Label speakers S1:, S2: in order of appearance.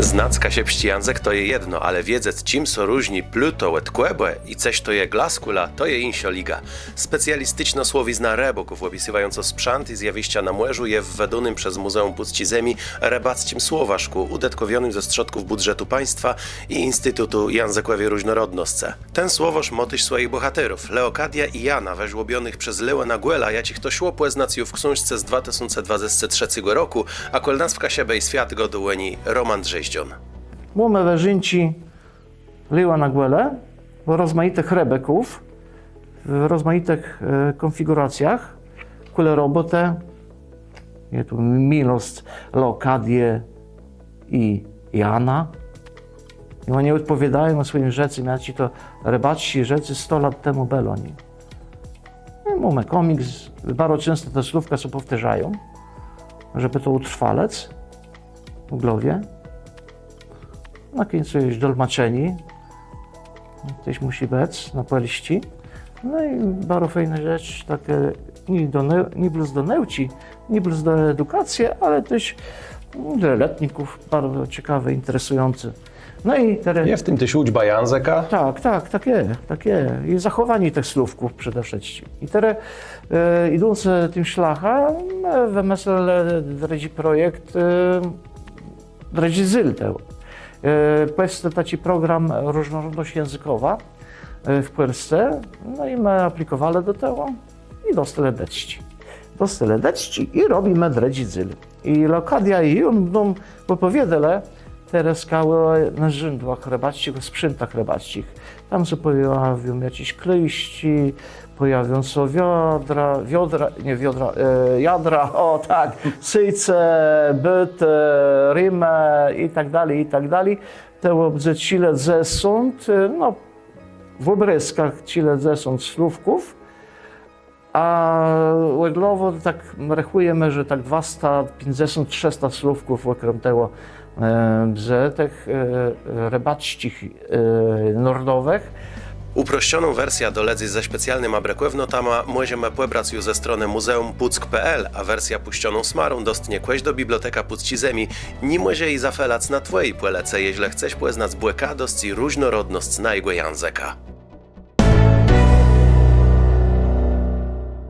S1: Znacka się pścijanzek to je jedno, ale wiedzieć czym so różni pluto od kłębłe i coś to je glaskula, to je insio liga. Specjalistyczna słowizna reboków opisywająca sprzęt i zjawiska na młeżu je wwedunym przez Muzeum Puczci Zemi rebackim słowaszku udetkowionym ze środków budżetu państwa i Instytutu Językowej Różnorodnosce. Ten słowoż motyś swoich bohaterów, Leokadia i Jana, weźłobionych przez Leła Naguela, jacich to szło znacją w książce z 2023 roku, a kolnazwka siebie i świat go dołeni Roman Drzeździon.
S2: Mamy weżynci liła na głele, w rozmaitych rebeków, w rozmaitych e, konfiguracjach. Kule robotę, je tu milost, Leokadię i Jana. I oni odpowiadają o swoim rzeczy, mianowicie to rybaci rzeczy 100 lat temu byli oni. No, Mamy komiks, bardzo często te słówka się powtarzają, żeby to utrwalec w głowie. Na końcu jest dolmaczeni. Ktoś musi być na poliści. No i bardzo fajna rzecz, takie nie, do, nie plus do nauki, nie plus do edukacji, ale też dla letników bardzo ciekawe, interesujące. No i teraz...
S1: Je w tym też uczba języka?
S2: Tak, tak, tak jest, tak jest. I zachowanie tych słówków przede wszystkim. I teraz e, idąc tym szlachem, e, wymyślę drodzy projekt e, Zylteł. E, Powstał taki program różnorodność językowa e, w Polsce, no i my aplikowali do tego i dostali deczci. Dostali deczci i robimy drodzy Zyl. I Lokadia i on będą opowiadale te skały na rzędłach rybackich, sprzętach rybackich. Tam się pojawią jakieś kleiści, pojawią się wiodra, wiodra, nie wiodra, e, jadra, o tak, syjce, byt, e, rymę i tak dalej, i tak dalej. Te łobdze cile zesąd, no w obryskach cile zesąd słówków, a łeglowo tak rachujemy, że tak 250-300 słówków okrem tego że tych e, rybackich e, nordowych.
S1: Uproszczoną wersję doledzy ze specjalnym abrekwewno tama możemy pobrać już ze strony muzeum puck.pl, a wersja puszczoną smarą dostnie kłeś do Biblioteka Puczci Zemi. Nie może i zafelac na twojej płelece, jeśli chcesz poznać błekadość i różnorodność najgłej języka.